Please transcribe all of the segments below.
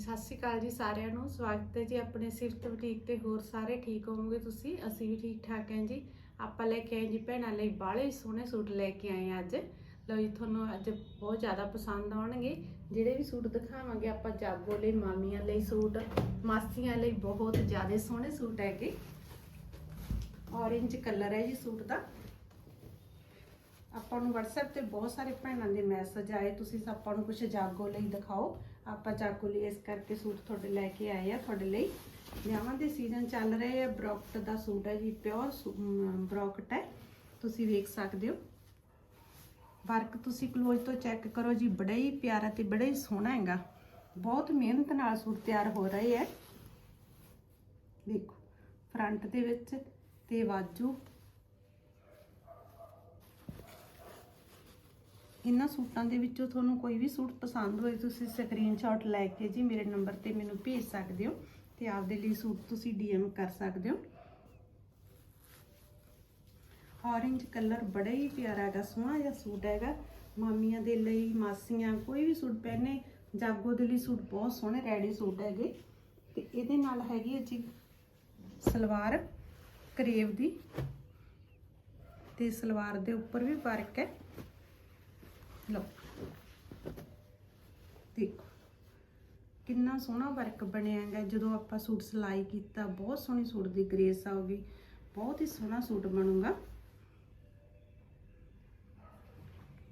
ਸਤਿ ਸ਼੍ਰੀ ਅਕਾਲ ਜੀ ਸਾਰਿਆਂ ਨੂੰ। ਸਵਾਗਤ ਹੈ ਜੀ ਆਪਣੇ ਸਿਫਤ ਬੁਟੀਕ ਤੇ। ਹੋਰ ਸਾਰੇ ਠੀਕ ਹੋਵੋਗੇ ਤੁਸੀਂ? ਅਸੀਂ ਵੀ ਠੀਕ ਠਾਕ ਹਾਂ ਜੀ। ਆਪਾਂ ਲੈ ਕੇ ਆਏ ਜੀ ਭੈਣਾਂ ਲਈ ਬਾਹਲੇ ਸੋਹਣੇ ਸੂਟ ਲੈ ਕੇ ਆਏ ਹਾਂ ਅੱਜ। ਲਓ ਜੀ, ਤੁਹਾਨੂੰ ਅੱਜ ਬਹੁਤ ਜ਼ਿਆਦਾ ਪਸੰਦ ਆਉਣਗੇ। ਜਿਹੜੇ ਵੀ ਸੂਟ ਦਿਖਾਵਾਂਗੇ, ਆਪਾਂ ਜਾਗੋ ਲਈ, ਮਾਮੀਆਂ ਲਈ ਸੂਟ, ਮਾਸੀਆਂ ਲਈ ਬਹੁਤ ਜ਼ਿਆਦਾ ਸੋਹਣੇ ਸੂਟ ਹੈਗੇ। ਔਰੇਂਜ ਕਲਰ ਹੈ ਜੀ ਸੂਟ ਦਾ। ਆਪਾਂ ਨੂੰ WhatsApp ਤੇ ਬਹੁਤ ਸਾਰੇ ਭੈਣਾਂ ਦੇ ਮੈਸੇਜ ਆਏ। ਤੁਸੀਂ ਆਪਾਂ ਨੂੰ ਕੁਝ ਜਾਗੋ ਲਈ ਦਿਖਾਓ। ਆਪਾਂ ਜਾਗੋ ਲਈ ਇਸ ਕਰਕੇ ਸੂਟ ਤੁਹਾਡੇ ਲੈ ਕੇ ਆਏ ਆ ਤੁਹਾਡੇ ਲਈ। ਵਿਆਹਾਂ ਦੇ ਸੀਜ਼ਨ ਚੱਲ ਰਹੇ ਆ, ਬ੍ਰੋਕਟ ਦਾ ਸੂਟ ਹੈ ਜੀ ਪਿਓਰ ਬ੍ਰੋਕਟ ਹੈ। ਤੁਸੀਂ ਵੇਖ ਸਕਦੇ ਹੋ। ਵਰਕ ਤੁਸੀਂ ਕਲੋਜ਼ ਤੋਂ ਚੈੱਕ ਕਰੋ ਜੀ, ਬੜਾ ਹੀ ਪਿਆਰਾ ਤੇ ਬੜਾ ਹੀ ਸੋਹਣਾ ਹੈਗਾ। ਬਹੁਤ ਮਿਹਨਤ ਨਾਲ ਸੂਟ ਤਿਆਰ ਹੋ ਰਹੇ ਹੈ। ਦੇਖੋ ਫਰੰਟ ਦੇ ਵਿੱਚ ਤੇ ਬਾਜੂ ਇਹਨਾਂ ਸੂਟਾਂ ਦੇ ਵਿੱਚੋਂ ਤੁਹਾਨੂੰ ਕੋਈ ਵੀ ਸੂਟ ਪਸੰਦ ਹੋਏ, ਤੁਸੀਂ ਸਕਰੀਨਸ਼ਾਟ ਲੈ ਕੇ ਜੀ ਮੇਰੇ ਨੰਬਰ ਤੇ ਮੈਨੂੰ ਭੇਜ ਸਕਦੇ ਹੋ ਤੇ ਆਪਦੇ ਲਈ ਸੂਟ ਤੁਸੀਂ ਡੀਐਮ ਕਰ ਸਕਦੇ ਹੋ। ਔਰੇਂਜ ਕਲਰ ਬੜਾ ਹੀ ਪਿਆਰਾ ਹੈਗਾ, ਸੋਹਣਾ ਜਿਹਾ ਸੂਟ ਹੈਗਾ। ਮਾਮੀਆਂ ਦੇ ਲਈ, ਮਾਸੀਆਂ ਕੋਈ ਵੀ ਸੂਟ ਪਹਿਨੇ, ਜਾਗੋ ਦੇ ਲਈ ਸੂਟ ਬਹੁਤ ਸੋਹਣੇ, ਰੈਡੀ ਸੂਟ ਹੈਗੇ। ਤੇ ਇਹਦੇ ਨਾਲ ਹੈਗੀ ਹੈ ਜੀ ਸਲਵਾਰ ਕਰੇਵ ਦੀ। ਤੇ ਸਲਵਾਰ ਦੇ ਉੱਪਰ ਵੀ ਵਰਕ ਹੈ। ਲਓ। ਦੇਖੋ, ਕਿੰਨਾ ਸੋਹਣਾ ਵਰਕ ਬਣਿਆ ਹੈਗਾ। ਜਦੋਂ ਆਪਾਂ ਸੂਟ ਸਿਲਾਈ ਕੀਤਾ, ਬਹੁਤ ਸੋਹਣੀ ਸੂਟ ਦੀ ਗ੍ਰੇਸ ਆਊਗੀ ਬਹੁਤ ਹੀ ਸੋਹਣਾ ਸੂਟ ਬਣੂਗਾ।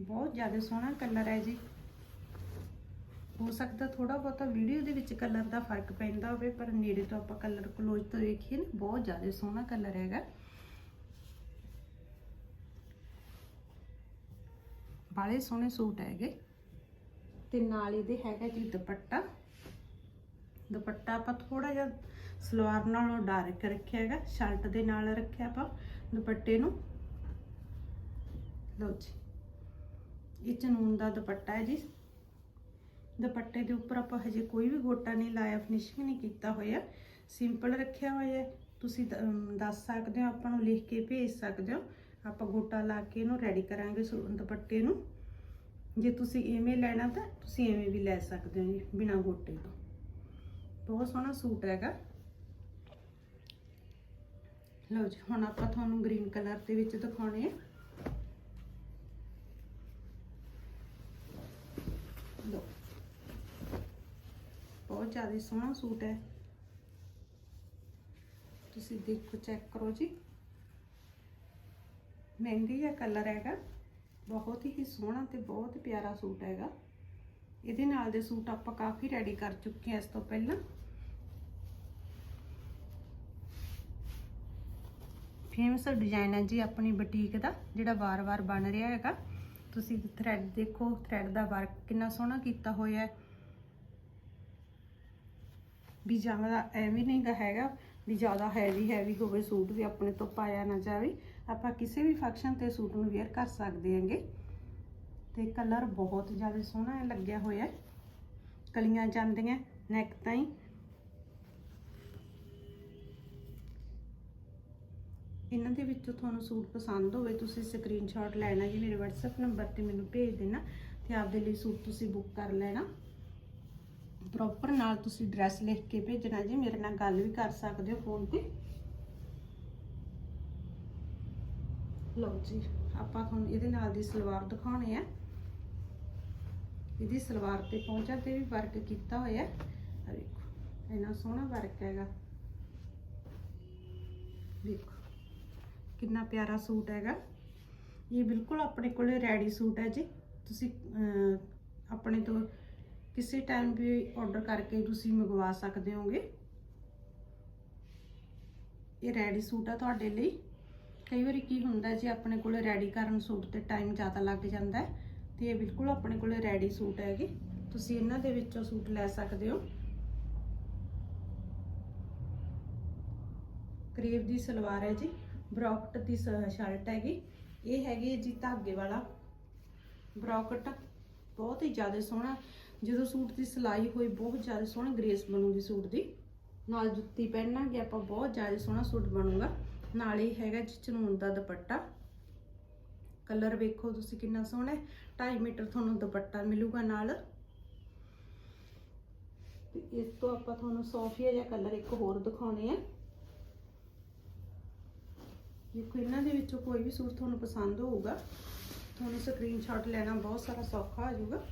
ਬਹੁਤ ਜ਼ਿਆਦਾ ਸੋਹਣਾ ਕਲਰ ਹੈ ਜੀ। ਹੋ ਸਕਦਾ ਥੋੜਾ ਬਹੁਤਾ ਵੀਡੀਓ ਦੇ ਵਿੱਚ ਕਲਰ ਦਾ ਫ਼ਰਕ ਪੈਂਦਾ ਹੋਵੇ, ਪਰ ਨੇੜੇ ਤੋਂ ਆਪਾਂ ਕਲਰ ਕਲੋਜ਼ ਤੋਂ ਵੇਖੀਏ ਨਾ, ਬਹੁਤ ਜ਼ਿਆਦਾ ਸੋਹਣਾ ਕਲਰ ਹੈਗਾ। ਬਾਲੇ ਸੋਹਣੇ ਸੂਟ ਹੈਗੇ। ਤੇ ਨਾਲ ਇਹਦੇ ਹੈਗਾ ਜੀ ਦੁਪੱਟਾ। ਦੁਪੱਟਾ ਆਪਾਂ ਥੋੜਾ ਜਿਹਾ ਸਲਵਾਰ ਨਾਲੋਂ ਡਾਰਕ ਰੱਖਿਆ ਹੈਗਾ। ਸ਼ਰਟ ਦੇ ਨਾਲ ਰੱਖਿਆ ਆਪਾਂ ਦੁਪੱਟੇ ਨੂੰ। ਲਓ ਜੀ। ਇਹ ਚਨੂਨ ਦਾ ਦੁਪੱਟਾ ਹੈ ਜੀ। ਦੁਪੱਟੇ ਦੇ ਉੱਪਰ ਆਪਾਂ ਹਜੇ ਕੋਈ ਵੀ ਗੋਟਾ ਨਹੀਂ ਲਾਇਆ ਫਿਨਿਸ਼ਿੰਗ ਨਹੀਂ ਕੀਤਾ ਹੋਇਆ। ਸਿੰਪਲ ਰੱਖਿਆ ਹੋਇਆ ਤੁਸੀਂ ਦੱਸ ਸਕਦੇ ਹੋ, ਆਪਾਂ ਨੂੰ ਲਿਖ ਕੇ ਭੇਜ ਸਕਦੇ ਹੋ। ਆਪਾਂ ਗੋਟਾ ਲਾ ਕੇ ਇਹਨੂੰ ਰੈਡੀ ਕਰਾਂਗੇ ਸੂ- ਦੁਪੱਟੇ ਨੂੰ। ਜੇ ਤੁਸੀਂ ਇਵੇਂ ਲੈਣਾ ਤਾਂ ਤੁਸੀਂ ਇਵੇਂ ਵੀ ਲੈ ਸਕਦੇ ਹੋ ਜੀ, ਬਿਨਾ ਗੋਟੇ ਤੋਂ। ਬਹੁਤ ਸੋਹਣਾ ਸੂਟ ਹੈਗਾ। ਲਓ ਜੀ, ਹੁਣ ਆਪਾਂ ਤੁਹਾਨੂੰ ਗ੍ਰੀਨ ਕਲਰ ਦੇ ਵਿੱਚ ਦਿਖਾਉਣੇ ਆ। ਲਓ। ਬਹੁਤ ਜ਼ਿਆਦਾ ਸੋਹਣਾ ਸੂਟ ਹੈ। ਤੁਸੀਂ ਦੇਖੋ, ਚੈੱਕ ਕਰੋ ਜੀ। ਮਹਿੰਦੀ ਜਿਹਾ ਕਲਰ ਹੈਗਾ। ਬਹੁਤ ਹੀ ਸੋਹਣਾ ਤੇ ਬਹੁਤ ਪਿਆਰਾ ਸੂਟ ਹੈਗਾ। ਇਹਦੇ ਨਾਲ ਦੇ ਸੂਟ ਆਪਾਂ ਕਾਫੀ ਰੈਡੀ ਕਰ ਚੁੱਕੇ ਹਾਂ ਇਸ ਤੋਂ ਪਹਿਲਾਂ। ਫੇਮਸ ਡਿਜ਼ਾਈਨ ਹੈ ਜੀ ਆਪਣੀ ਬੁਟੀਕ ਦਾ, ਜਿਹੜਾ ਵਾਰ-ਵਾਰ ਬਣ ਰਿਹਾ ਹੈਗਾ। ਤੁਸੀਂ ਥ੍ਰੈਡ ਦੇਖੋ ਥ੍ਰੈਡ ਦਾ ਵਰਕ ਕਿੰਨਾ ਸੋਹਣਾ ਕੀਤਾ ਹੋਇਆ ਹੈ। ਵੀ ਜ਼ਿਆਦਾ ਐਵੇਂ ਨਹੀਂ ਹੈਗਾ, ਵੀ ਜ਼ਿਆਦਾ ਹੈਵੀ ਹੈਵੀ ਹੋਵੇ ਸੂਟ ਵੀ ਆਪਣੇ ਤੋਂ ਪਾਇਆ ਨਾ ਜਾਵੇ। ਆਪਾਂ ਕਿਸੇ ਵੀ ਫੰਕਸ਼ਨ ਤੇ ਸੂਟ ਨੂੰ ਵੇਅਰ ਕਰ ਸਕਦੇ ਹਾਂਗੇ। ਤੇ ਕਲਰ ਬਹੁਤ ਜ਼ਿਆਦਾ ਸੋਹਣਾ ਲੱਗਿਆ ਹੋਇਆ ਹੈ। ਕਲੀਆਂ ਜਾਂਦੀਆਂ ਨੈਕ ਤਾਈਂ। ਇਹਨਾਂ ਦੇ ਵਿੱਚੋਂ ਤੁਹਾਨੂੰ ਸੂਟ ਪਸੰਦ ਹੋਵੇ, ਤੁਸੀਂ ਸਕਰੀਨਸ਼ਾਟ ਲੈਣਾ ਜੀ, ਮੇਰੇ WhatsApp ਨੰਬਰ ਤੇ ਮੈਨੂੰ ਭੇਜ ਦੇਣਾ ਤੇ ਆਪਦੇ ਲਈ ਸੂਟ ਤੁਸੀਂ ਬੁੱਕ ਕਰ ਲੈਣਾ। ਪ੍ਰੋਪਰ ਨਾਲ ਤੁਸੀਂ ਡਰੈਸ ਲਿਖ ਕੇ ਭੇਜਣਾ ਜੀ, ਮੇਰੇ ਨਾਲ ਗੱਲ ਵੀ ਕਰ ਸਕਦੇ ਹੋ ਫੋਨ ਤੇ। ਲਓ ਜੀ, ਆਪਾਂ ਤੁਹਾਨੂੰ ਇਹਦੇ ਨਾਲ ਦੀ ਸਲਵਾਰ ਦਿਖਾਉਣੇ ਆ। ਇਹਦੀ ਸਲਵਾਰ ਤੇ ਪਹੁੰਚਾ ਤੇ ਵੀ ਵਰਕ ਕੀਤਾ ਹੋਇਆ ਹੈ। ਆਹ ਦੇਖੋ ਇੰਨਾ ਸੋਹਣਾ ਵਰਕ ਹੈਗਾ। ਦੇਖੋ ਕਿੰਨਾ ਪਿਆਰਾ ਸੂਟ ਹੈਗਾ। ਇਹ ਬਿਲਕੁਲ ਆਪਣੇ ਕੋਲੇ ਰੈਡੀ ਸੂਟ ਹੈ ਜੀ। ਤੁਸੀਂ ਆਪਣੇ ਤੋਂ ਕਿਸੇ ਟਾਈਮ ਵੀ ਆਰਡਰ ਕਰਕੇ ਤੁਸੀਂ ਮੰਗਵਾ ਸਕਦੇ ਹੋਗੇ। ਇਹ ਰੈਡੀ ਸੂਟ ਆ ਤੁਹਾਡੇ ਲਈ। ਕਈ ਵਾਰੀ ਕੀ ਹੁੰਦਾ ਜੀ, ਆਪਣੇ ਕੋਲ ਰੈਡੀ ਕਰਨ ਸੂਟ ਤੇ ਟਾਈਮ ਜ਼ਿਆਦਾ ਲੱਗ ਜਾਂਦਾ ਹੈ, ਤੇ ਇਹ ਬਿਲਕੁਲ ਆਪਣੇ ਕੋਲ ਰੈਡੀ ਸੂਟ ਹੈਗੇ। ਤੁਸੀਂ ਇਹਨਾਂ ਦੇ ਵਿੱਚੋਂ ਸੂਟ ਲੈ ਸਕਦੇ ਹੋ। ਕਰੀਬ ਦੀ ਸਲਵਾਰ ਹੈ ਜੀ, ਬ੍ਰੌਕਟ ਦੀ ਸ਼ਰਟ ਹੈਗੀ। ਇਹ ਹੈਗੀ ਹੈ ਜੀ ਧਾਗੇ ਵਾਲਾ ਬ੍ਰੌਕਟ, ਬਹੁਤ ਹੀ ਜ਼ਿਆਦਾ ਸੋਹਣਾ। ਜਦੋਂ ਸੂਟ ਦੀ ਸਿਲਾਈ ਹੋਈ, ਬਹੁਤ ਜ਼ਿਆਦਾ ਸੋਹਣਾ ਗ੍ਰੇਸ ਬਣੂਗੀ ਸੂਟ ਦੀ। ਨਾਲ ਜੁੱਤੀ ਪਹਿਨਾਂਗੇ, ਆਪਾਂ ਬਹੁਤ ਜ਼ਿਆਦਾ ਸੋਹਣਾ ਸੂਟ ਬਣੂਗਾ। ਨਾਲ ਹੀ ਹੈਗਾ ਜੀ ਚਨੂਨ ਦਾ ਦੁਪੱਟਾ। ਕਲਰ ਵੇਖੋ ਤੁਸੀਂ ਕਿੰਨਾ ਸੋਹਣਾ ਹੈ। 2.5 ਮੀਟਰ ਤੁਹਾਨੂੰ ਦੁਪੱਟਾ ਮਿਲੂਗਾ ਨਾਲ। ਤੇ ਇਸ ਤੋਂ ਆਪਾਂ ਤੁਹਾਨੂੰ ਸੋਫੀਆ ਜਿਹਾ ਕਲਰ ਇੱਕ ਹੋਰ ਦਿਖਾਉਣੇ ਆ। ਦੇਖੋ ਇਹਨਾਂ ਦੇ ਵਿੱਚੋਂ ਕੋਈ ਵੀ ਸੂਟ ਤੁਹਾਨੂੰ ਪਸੰਦ ਹੋਊਗਾ। ਤੁਹਾਨੂੰ ਸਕਰੀਨਸ਼ਾਟ ਲੈਣਾ ਬਹੁਤ ਸਾਰਾ ਸੌਖਾ ਹੋ ਜਾਊਗਾ।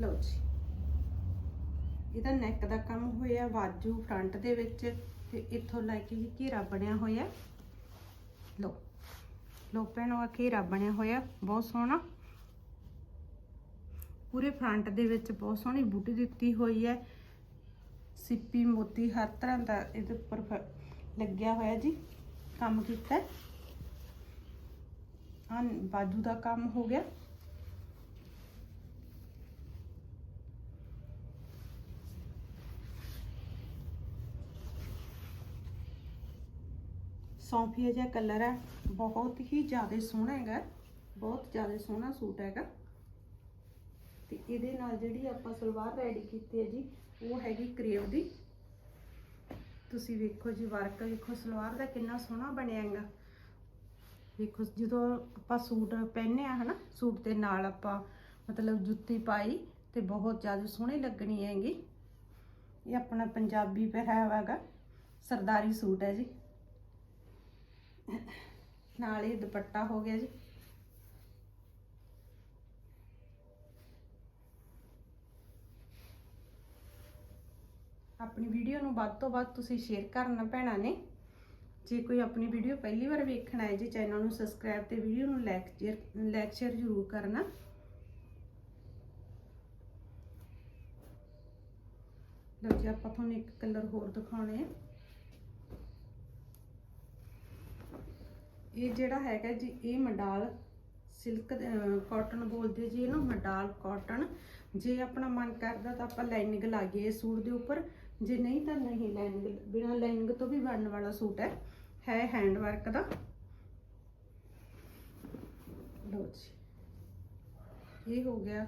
ਲਓ ਜੀ। ਇਹਦਾ ਨੈਕ ਦਾ ਕੰਮ ਹੋਇਆ ਬਾਜੂ ਫਰੰਟ ਦੇ ਵਿੱਚ ਤੇ ਇੱਥੋਂ ਲੈ ਕੇ ਜੀ ਘੇਰਾ ਬਣਿਆ ਹੋਇਆ। ਲੋ ਲਓ ਭੈਣੋ ਆ ਘੇਰਾ ਬਣਿਆ ਹੋਇਆ, ਬਹੁਤ ਸੋਹਣਾ। ਪੂਰੇ ਫਰੰਟ ਦੇ ਵਿੱਚ ਬਹੁਤ ਸੋਹਣੀ ਬੂਟੀ ਦਿੱਤੀ ਹੋਈ ਹੈ। ਸਿੱਪੀ ਮੋਤੀ ਹਰ ਤਰ੍ਹਾਂ ਦਾ ਇਹਦੇ ਉੱਪਰ ਲੱਗਿਆ ਹੋਇਆ ਜੀ, ਕੰਮ ਕੀਤਾ ਆ ਬਾਜੂ ਦਾ ਕੰਮ ਹੋ ਗਿਆ। ਸੌਂਫੀਆ ਜਿਹਾ ਕਲਰ ਹੈ, ਬਹੁਤ ਹੀ ਜ਼ਿਆਦਾ ਸੋਹਣਾ ਹੈਗਾ ਬਹੁਤ ਜ਼ਿਆਦਾ ਸੋਹਣਾ ਸੂਟ ਹੈਗਾ। ਤੇ ਇਹਦੇ ਨਾਲ ਜਿਹੜੀ ਆਪਾਂ ਸਲਵਾਰ ਰੈਡੀ ਕੀਤੀ ਹੈ ਜੀ, ਉਹ ਹੈਗੀ ਕਰੇਵ ਦੀ। ਤੁਸੀਂ ਵੇਖੋ ਜੀ, ਵਰਕ ਵੇਖੋ, ਸਲਵਾਰ ਦਾ ਕਿੰਨਾ ਸੋਹਣਾ ਬਣਿਆ ਹੈਗਾ। ਵੇਖੋ, ਜਦੋਂ ਆਪਾਂ ਸੂਟ ਪਹਿਨੇ ਆ, ਹਨਾ, ਸੂਟ ਦੇ ਨਾਲ ਆਪਾਂ ਮਤਲਬ ਜੁੱਤੀ ਪਾਈ, ਤੇ ਬਹੁਤ ਜ਼ਿਆਦਾ ਸੋਹਣੀ ਲੱਗਣੀ ਹੈਗੀ। ਇਹ ਆਪਣਾ ਪੰਜਾਬੀ ਪਹਿਰਾਵਾ ਹੈਗਾ। ਸਰਦਾਰੀ ਸੂਟ ਹੈ ਜੀ। ਨਾਲ ਇਹ ਦੁਪੱਟਾ ਹੋ ਗਿਆ ਜੀ। ਆਪਣੀ ਵੀਡੀਓ ਨੂੰ ਵੱਧ ਤੋਂ ਵੱਧ ਤੁਸੀਂ ਸ਼ੇਅਰ ਕਰਨਾ ਭੈਣਾਂ ਨੇ। ਜੇ ਕੋਈ ਆਪਣੀ ਵੀਡੀਓ ਪਹਿਲੀ ਵਾਰ ਵੇਖਣਾ ਹੈ ਜੀ, ਚੈਨਲ ਨੂੰ ਸਬਸਕ੍ਰਾਈਬ ਤੇ ਵੀਡੀਓ ਨੂੰ ਲਾਈਕ ਲਾਈਕ ਸ਼ੇਅਰ ਜ਼ਰੂਰ ਕਰਨਾ। ਲਓ ਜੀ, ਆਪਾਂ ਤੁਹਾਨੂੰ ਇੱਕ ਕਲਰ ਹੋਰ ਦਿਖਾਉਣੇ ਆ। ਇਹ ਜਿਹੜਾ ਹੈਗਾ ਜੀ, ਇਹ ਮਡਾਲ ਸਿਲਕ ਕਾਟਨ ਬੋਲਦੇ ਜੀ ਇਹਨੂੰ, ਮਡਾਲ ਕਾਟਨ ਜੇ ਆਪਣਾ ਮਨ ਕਰਦਾ ਤਾਂ ਆਪਾਂ ਲਾਈਨਿੰਗ ਲਾਈਏ ਸੂਟ ਦੇ ਉੱਪਰ। ਜੇ ਨਹੀਂ ਤਾਂ ਨਹੀਂ ਲਾਈਨਿੰਗ ਬਿਨਾ ਲਾਈਨਿੰਗ ਤੋਂ ਵੀ ਬਣਨ ਵਾਲਾ ਸੂਟ ਹੈ। ਹੈ ਹੈਂਡ ਵਰਕ ਦਾ। ਲਓ ਜੀ। ਇਹ ਹੋ ਗਿਆ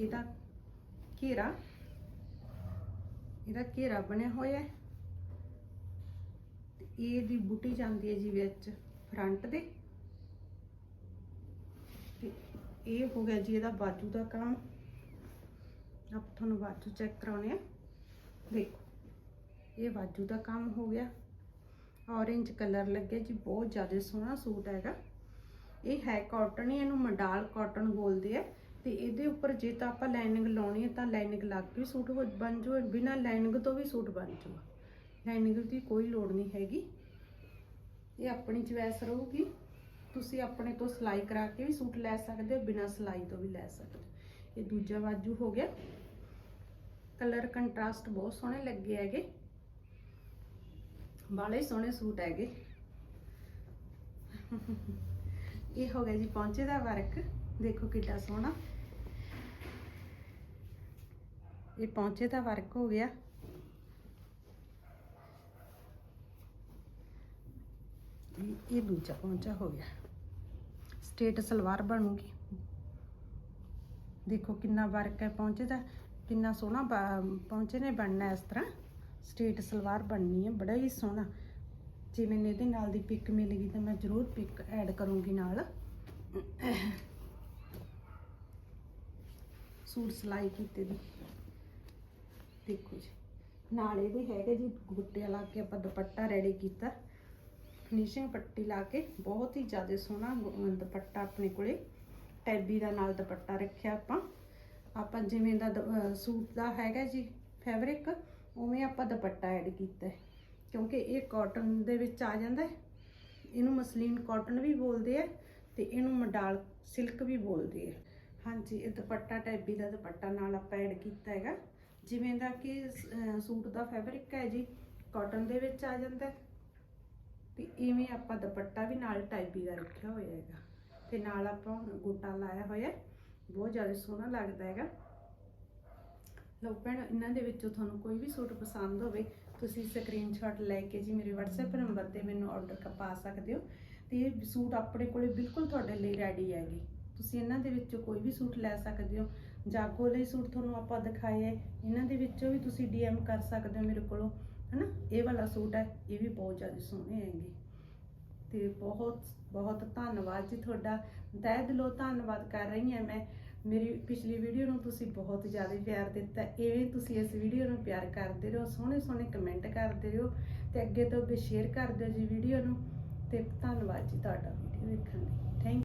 ਇਹਦਾ ਘੇਰਾ। ਇਹਦਾ ਘੇਰਾ ਬਣਿਆ ਹੋਇਆ ਹੈ। ਤੇ ਇਹ ਦੀ ਬੂਟੀ ਜਾਂਦੀ ਹੈ ਜੀ ਵਿੱਚ ਫਰੰਟ ਦੇ ਤੇ ਇਹ ਹੋ ਗਿਆ ਜੀ ਇਹਦਾ ਬਾਜੂ ਦਾ ਕੰਮ। ਆਪ ਤੁਹਾਨੂੰ ਬਾਜੂ ਚੈੱਕ ਕਰਾਉਣੇ ਆ। ਦੇਖੋ, ਇਹ ਬਾਜੂ ਦਾ ਕੰਮ ਹੋ ਗਿਆ। ਔਰੇਂਜ ਕਲਰ ਲੱਗਿਆ ਜੀ, ਬਹੁਤ ਜ਼ਿਆਦਾ ਸੋਹਣਾ ਸੂਟ ਹੈਗਾ। ਇਹ ਹੈ ਕਾਟਨ ਹੀ ਇਹਨੂੰ ਮਡਾਲ ਕਾਟਨ ਬੋਲਦੇ ਆ। ਤੇ ਇਹਦੇ ਉੱਪਰ ਜੇ ਤਾਂ ਆਪਾਂ ਲਾਈਨਿੰਗ ਲਾਉਣੀ ਹੈ ਤਾਂ ਲਾਈਨਿੰਗ ਲੱਗ ਕੇ ਵੀ ਸੂਟ ਬਣ ਜਾਊ ਬਿਨਾਂ ਲਾਈਨਿੰਗ ਤੋਂ ਵੀ ਸੂਟ ਬਣ ਜਾਊਗਾ ਲਾਈਨਿੰਗ ਦੀ ਕੋਈ ਲੋੜ ਨਹੀਂ ਹੈਗੀ। ਇਹ ਆਪਣੀ ਚੁਆਇਸ ਰਹੂਗੀ। ਤੁਸੀਂ ਆਪਣੇ ਤੋਂ ਸਿਲਾਈ ਕਰਾ ਕੇ ਵੀ ਸੂਟ ਲੈ ਸਕਦੇ ਹੋ, ਬਿਨਾਂ ਸਿਲਾਈ ਤੋਂ ਵੀ ਲੈ ਸਕਦੇ ਹੋ। ਇਹ ਦੂਜਾ ਬਾਜੂ ਹੋ ਗਿਆ। ਕਲਰ ਕੰਟਰਾਸਟ ਬਹੁਤ ਸੋਹਣੇ ਲੱਗੇ ਹੈਗੇ। ਬਾਲੇ ਸੋਹਣੇ ਸੂਟ ਹੈਗੇ। ਇਹ ਹੋ ਗਿਆ ਜੀ ਪੌਂਚੇ ਦਾ ਵਰਕ। ਦੇਖੋ ਕਿੱਡਾ ਸੋਹਣਾ। ਇਹ ਪੌਂਚੇ ਦਾ ਵਰਕ ਹੋ ਗਿਆ। ਇਹ- ਇਹ ਦੂਜਾ ਪੌਂਚਾ ਹੋ ਗਿਆ। ਸਟੇਟ ਸਲਵਾਰ ਬਣੂਗੀ। ਦੇਖੋ ਕਿੰਨਾ ਵਰਕ ਹੈ ਪੌਂਚੇ ਦਾ, ਕਿੰਨਾ ਸੋਹਣਾ ਬਾ- ਪੌਂਚੇ ਨੇ ਬਣਨਾ ਇਸ ਤਰ੍ਹਾਂ। ਸਟੇਟ ਸਲਵਾਰ ਬਣਨੀ ਹੈ, ਬੜਾ ਹੀ ਸੋਹਣਾ। ਜੇ ਮੈਨੂੰ ਇਹਦੇ ਨਾਲ ਦੀ ਪਿਕ ਮਿਲ ਗਈ ਤਾਂ ਮੈਂ ਜ਼ਰੂਰ ਪਿਕ ਐਡ ਕਰੂੰਗੀ ਨਾਲ। ਸੂਟ ਸਲਾਈ ਕੀਤੇ ਦੀ। ਦੇਖੋ ਜੀ, ਨਾਲ ਇਹਦੇ ਹੈਗੇ ਜੀ ਗੁੱਟੇ ਲਾ ਕੇ ਆਪਾਂ ਦੁਪੱਟਾ ਰੈਡੀ ਕੀਤਾ। ਫਿਨਿਸ਼ਿੰਗ ਪੱਟੀ ਲਾ ਕੇ ਬਹੁਤ ਹੀ ਜ਼ਿਆਦਾ ਸੋਹਣਾ ਦੁਪੱਟਾ ਆਪਣੇ ਕੋਲੇ। ਟੈਬੀ ਦਾ ਨਾਲ ਦੁਪੱਟਾ ਰੱਖਿਆ ਆਪਾਂ। ਆਪਾਂ ਜਿਵੇਂ ਦਾ ਦ- ਸੂਟ ਦਾ ਹੈਗਾ ਜੀ ਫੈਬਰਿਕ ਉਵੇਂ ਆਪਾਂ ਦੁਪੱਟਾ ਐਡ ਕੀਤਾ ਕਿਉਂਕਿ ਇਹ ਕਾਟਨ ਦੇ ਵਿੱਚ ਆ ਜਾਂਦਾ ਹੈ। ਇਹਨੂੰ ਮਸਲੀਨ ਕਾਟਨ ਵੀ ਬੋਲਦੇ ਆ ਤੇ ਇਹਨੂੰ ਮਡਾਲ ਸਿਲਕ ਵੀ ਬੋਲਦੇ ਆ। ਹਾਂਜੀ, ਇਹ ਦੁਪੱਟਾ ਟੈਬੀ ਦਾ ਦੁਪੱਟਾ ਨਾਲ ਆਪਾਂ ਐਡ ਕੀਤਾ ਹੈਗਾ। ਜਿਵੇਂ ਦਾ ਕਿ ਸੂਟ ਦਾ ਫੈਬਰਿਕ ਹੈ ਜੀ ਕਾਟਨ ਦੇ ਵਿੱਚ ਆ ਜਾਂਦਾ ਹੈ। ਤੇ ਇਵੇਂ ਆਪਾਂ ਦੁਪੱਟਾ ਵੀ ਨਾਲ ਟਾਈਪੀ ਦਾ ਰੱਖਿਆ ਹੋਇਆ ਹੈਗਾ। ਤੇ ਨਾਲ ਆਪਾਂ ਹੁਣ ਗੋਟਾ ਲਾਇਆ ਹੋਇਆ ਬਹੁਤ ਜ਼ਿਆਦਾ ਸੋਹਣਾ ਲੱਗਦਾ ਹੈਗਾ। ਲਓ ਭੈਣ, ਇਹਨਾਂ ਦੇ ਵਿੱਚੋਂ ਤੁਹਾਨੂੰ ਕੋਈ ਵੀ ਸੂਟ ਪਸੰਦ ਹੋਵੇ, ਤੁਸੀਂ ਸਕਰੀਨਸ਼ਾਟ ਲੈ ਕੇ ਜੀ ਮੇਰੇ WhatsApp ਨੰਬਰ ਤੇ ਮੈਨੂੰ ਆਰਡਰ ਪਾ ਸਕਦੇ ਹੋ। ਤੇ ਇਹ ਸੂਟ ਆਪਣੇ ਕੋਲੇ ਬਿਲਕੁਲ ਤੁਹਾਡੇ ਲਈ ਰੈਡੀ ਹੈਗੇ। ਤੁਸੀਂ ਇਹਨਾਂ ਦੇ ਵਿੱਚੋਂ ਕੋਈ ਵੀ ਸੂਟ ਲੈ ਸਕਦੇ ਹੋ। ਜਾਗੋ ਲਈ ਸੂਟ ਤੁਹਾਨੂੰ ਆਪਾਂ ਦਿਖਾਏ ਇਹਨਾਂ ਦੇ ਵਿੱਚੋਂ ਵੀ ਤੁਸੀਂ DM ਕਰ ਸਕਦੇ ਹੋ ਮੇਰੇ ਕੋਲੋਂ। ਹਨਾ? ਇਹ ਵਾਲਾ ਸੂਟ ਹੈ, ਇਹ ਵੀ ਬਹੁਤ ਜ਼ਿਆਦਾ ਸੋਹਣੇ ਹੈਗੇ। ਤੇ ਬਹੁਤ ਬਹੁਤ ਧੰਨਵਾਦ ਜੀ ਤੁਹਾਡਾ। ਤਹਿ ਦਿਲੋਂ ਧੰਨਵਾਦ ਕਰ ਰਹੀ ਹਾਂ ਮੈਂ। ਮੇਰੀ ਪਿਛਲੀ ਵੀਡੀਓ ਨੂੰ ਤੁਸੀਂ ਬਹੁਤ ਜ਼ਿਆਦਾ ਪਿਆਰ ਦਿੱਤਾ। ਇਵੇਂ ਤੁਸੀਂ ਇਸ ਵੀਡੀਓ ਨੂੰ ਪਿਆਰ ਕਰਦੇ ਰਹੋ, ਸੋਹਣੇ ਸੋਹਣੇ ਕਮੈਂਟ ਕਰਦੇ ਰਹੋ ਤੇ ਅੱਗੇ ਤੋਂ ਅੱਗੇ ਸ਼ੇਅਰ ਕਰ ਦਿਓ ਜੀ ਵੀਡੀਓ ਨੂੰ। ਤੇ ਧੰਨਵਾਦ ਜੀ ਤੁਹਾਡਾ ਵੀਡੀਓ ਵੇਖਣ ਲਈ।